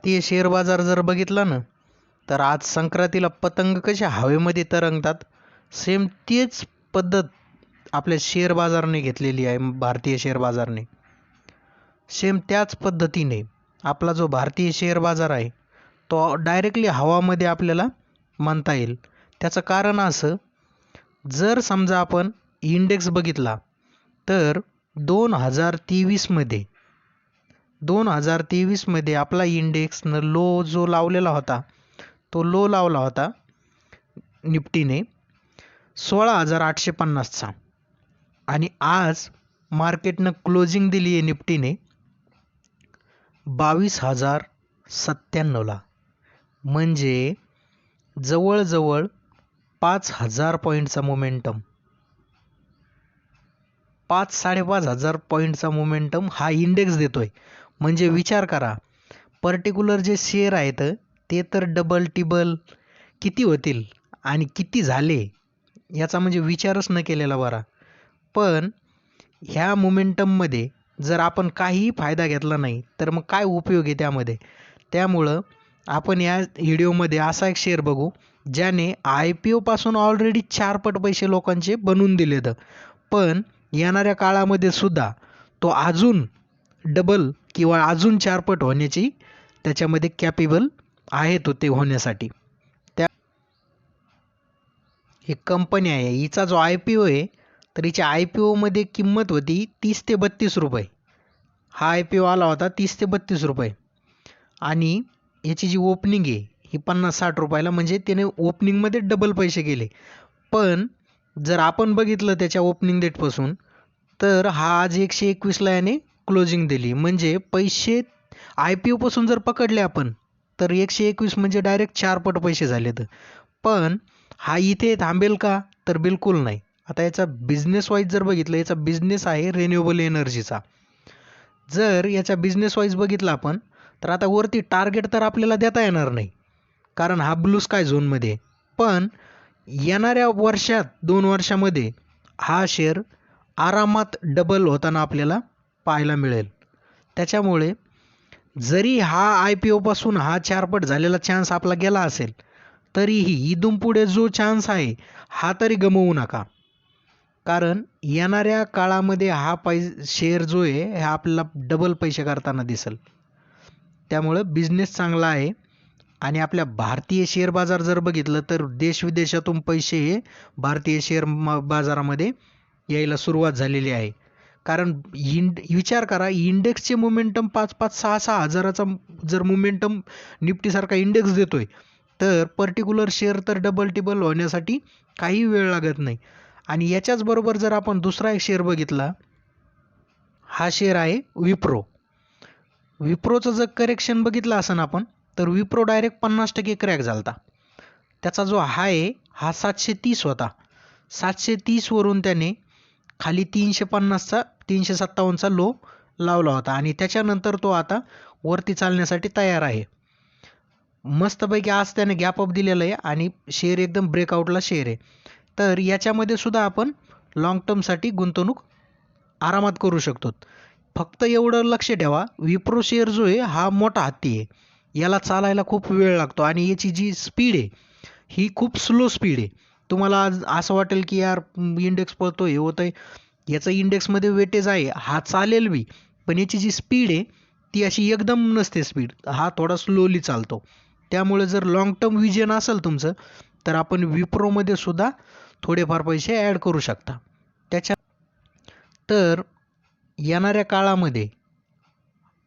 भारतीय शेअर बाजार जर बघितला ना तर आज संक्रांतीला पतंग कसे हवेमध्ये तरंगतात सेम तीच पद्धत आपल्या शेअर बाजारने घेतलेली आहे भारतीय शेअर बाजारने. सेम त्याच पद्धतीने आपला जो भारतीय शेअर बाजार आहे तो डायरेक्टली हवामध्ये आपल्याला म्हणता येईल. त्याचं कारण असं जर समजा आपण इंडेक्स बघितला तर दोन हजार तेवीसमध्ये दोन हजार तेवीसमध्ये आपला इंडेक्सनं लो जो लावलेला होता तो लो लावला होता निफ्टीने सोळा हजार आठशे पन्नासचा. आणि आज मार्केटनं क्लोजिंग दिली आहे निफ्टीने बावीस हजार सत्त्याण्णवला. म्हणजे जवळजवळ पाच हजार पॉईंटचा मोमेंटम पाच साडेपाच हजार पॉईंटचा मोमेंटम हा इंडेक्स देतोय. म्हणजे विचार करा. पर्टिक्युलर जे शेअर आहेत ते तर डबल टिबल किती होतील आणि किती झाले याचा म्हणजे विचारच न केलेला बरा. पण ह्या मोमेंटममध्ये जर आपण काहीही फायदा घेतला नाही तर मग काय उपयोग आहे त्यामध्ये? त्यामुळं आपण या व्हिडिओमध्ये असा एक शेअर बघू ज्याने आय पी ओपासून ऑलरेडी चारपट पैसे लोकांचे बनवून दिलेत. पण येणाऱ्या काळामध्ये सुद्धा तो अजून डबल किंवा अजून चारपट होण्याची त्याच्यामध्ये कॅपेबल आहे तो ते होण्यासाठी. त्या ही कंपनी आहे. हिचा जो आय पी ओ आहे तर हिच्या आय पी ओमध्ये किंमत होती तीस ते बत्तीस रुपये. हा आय पी ओ आला होता तीस ते बत्तीस रुपये. आणि याची जी ओपनिंग आहे ही पन्नास साठ रुपयाला म्हणजे त्याने ओपनिंगमध्ये डबल पैसे गेले पण जर आपण बघितलं त्याच्या ओपनिंग डेटपासून तर हा आज एकशे एकवीसला याने क्लोजिंग दिली. म्हणजे पैसे आय पी ओपासून जर पकडले आपण तर एकशे एकवीस म्हणजे डायरेक्ट चारपट पैसे झालेत. पण हा इथे थांबेल का? तर बिलकुल नाही. आता याचा बिझनेस वाईज जर बघितलं याचा बिझनेस आहे रिन्युएबल एनर्जीचा जर याचा बिझनेस वाईज बघितला आपण तर आता वरती टार्गेट तर आपल्याला देता येणार नाही. कारण हा ब्लू स्काय झोनमध्ये पण येणाऱ्या वर्षात दोन वर्षामध्ये हा शेअर आरामात डबल होताना आपल्याला पाहायला मिळेल. त्याच्यामुळे जरी हा आय पी ओपासून हा चारपट झालेला चान्स आपला गेला असेल तरीही इथून पुढे जो चान्स आहे हा तरी गमवू नका. कारण येणाऱ्या काळामध्ये हा पै शेअर जो आहे हे आपल्याला डबल पैसे करताना दिसेल. त्यामुळं बिझनेस चांगला आहे. आणि आपल्या भारतीय शेअर बाजार जर बघितलं तर देशविदेशातून पैसे हे भारतीय शेअर बाजारामध्ये यायला सुरुवात झालेली आहे. कारण इंड विचार करा इंडेक्सचे मोमेंटम पाच पाच सहा सहा हजाराचा जर मोमेंटम निफ्टीसारखा इंडेक्स देतोय तर पर्टिक्युलर शेअर तर डबल टिबल होण्यासाठी काही वेळ लागत नाही. आणि याच्याचबरोबर जर आपण दुसरा एक शेअर बघितला हा शेअर आहे विप्रो. विप्रोचं जर करेक्शन बघितलं असं आपण तर विप्रो डायरेक्ट पन्नास टक्के क्रॅक झाला त्याचा जो हाय हा सातशे तीस होता. सातशे तीसवरून त्याने खाली तीनशे पन्नासचा तीनशे सत्तावन्नचा लो लावला होता आणि त्याच्यानंतर तो आता वरती चालण्यासाठी तयार आहे. मस्तपैकी आज त्याने गॅप अप दिलेलं आहे आणि शेअर एकदम ब्रेकआउटला शेअर आहे. तर याच्यामध्ये सुद्धा आपण लाँग टर्मसाठी गुंतवणूक आरामात करू शकतो. फक्त एवढं लक्ष ठेवा विप्रो शेअर जो आहे हा मोठा हत्ती आहे. याला चालायला खूप वेळ लागतो आणि याची जी स्पीड आहे ही खूप स्लो स्पीड आहे. तुम्हाला आज असं वाटेल की यार इंडेक्स पळतो हे होतं आहे याचं इंडेक्समध्ये वेटेज आहे हा चालेल बी पण याची जी स्पीड आहे ती अशी एकदम नसते स्पीड हा थोडा स्लोली चालतो. त्यामुळे जर लाँग टर्म विजन असेल तुमचं तर आपण विप्रोमध्ये सुद्धा थोडेफार पैसे ॲड करू शकता. त्याच्या तर येणाऱ्या काळामध्ये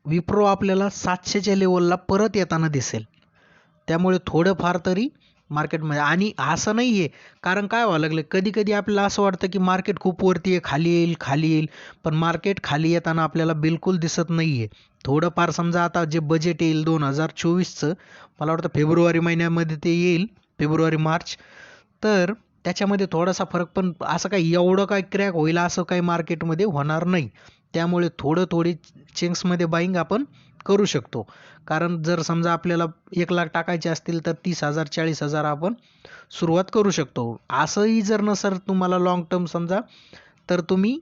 विप्रो आपल्याला सातशेच्या लेवलला परत येताना दिसेल. त्यामुळे थोडंफार तरी मार्केटमध्ये. आणि असं नाही आहे. कारण काय व्हावं लागलं कधी कधी आपल्याला असं वाटतं की मार्केट खूप वरती आहे खाली येईल खाली येईल. पण मार्केट खाली येताना आपल्याला बिलकुल दिसत नाही आहे. थोडंफार समजा आता जे बजेट येईल दोन हजार चोवीसचं मला वाटतं फेब्रुवारी महिन्यामध्ये ते येईल फेब्रुवारी मार्च. तर त्याच्यामध्ये थोडासा फरक पण असं काही एवढं काय क्रॅक होईल असं काही मार्केटमध्ये होणार नाही. त्यामुळे थोडं थोडी चेंग्समध्ये बाईंग आपण करू शकतो. कारण जर समजा आपल्याला एक लाख टाकायचे असतील तर तीस हजार चाळीस हजार आपण सुरुवात करू शकतो. असंही जर नसर तुम्हाला लाँग टर्म समजा तर तुम्ही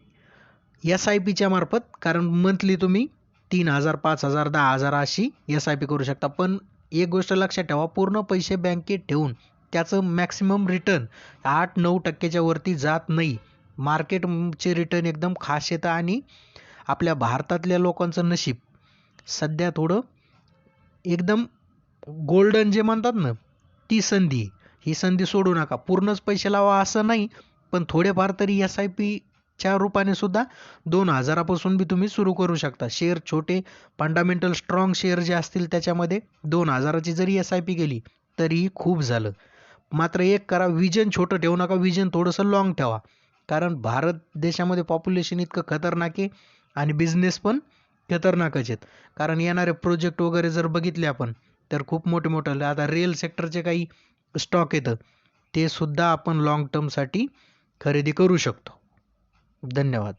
एस आय पीच्या मार्फत कारण मंथली तुम्ही तीन हजार पाच हजार दहा हजार अशी एस आय पी करू शकता. पण एक गोष्ट लक्षात ठेवा पूर्ण पैसे बँकेत ठेवून त्याचं मॅक्सिमम रिटर्न आठ नऊ टक्क्याच्या वरती जात नाही. मार्केटचे रिटर्न एकदम खास येतं आणि आपल्या भारतातल्या लोकांचं नशीब सध्या थोडं एकदम गोल्डन जे म्हणतात ना ती संधी ही संधी सोडू नका. पूर्णच पैसे लावा असं नाही पण थोडेफार तरी एस आय पीच्या रूपाने सुद्धा दोन हजारापासून बी तुम्ही सुरू करू शकता. शेअर छोटे फंडामेंटल स्ट्रॉंग शेअर जे असतील त्याच्यामध्ये दोन हजाराची जरी एस आय पी गेली तरीही खूप झालं. मात्र एक करा विजन छोटं ठेवू नका. विजन थोडंसं लाँग ठेवा. कारण भारत देशामध्ये पॉप्युलेशन इतकं खतरनाक आहे आणि बिझनेस पण खतरनाकच आहेत. कारण येणारे प्रोजेक्ट वगैरे जर बघितले आपण तर खूप मोठे मोठे आता रिअल सेक्टरचे काही स्टॉक येतं ते सुद्धा आपण लाँग टर्मसाठी खरेदी करू शकतो. धन्यवाद.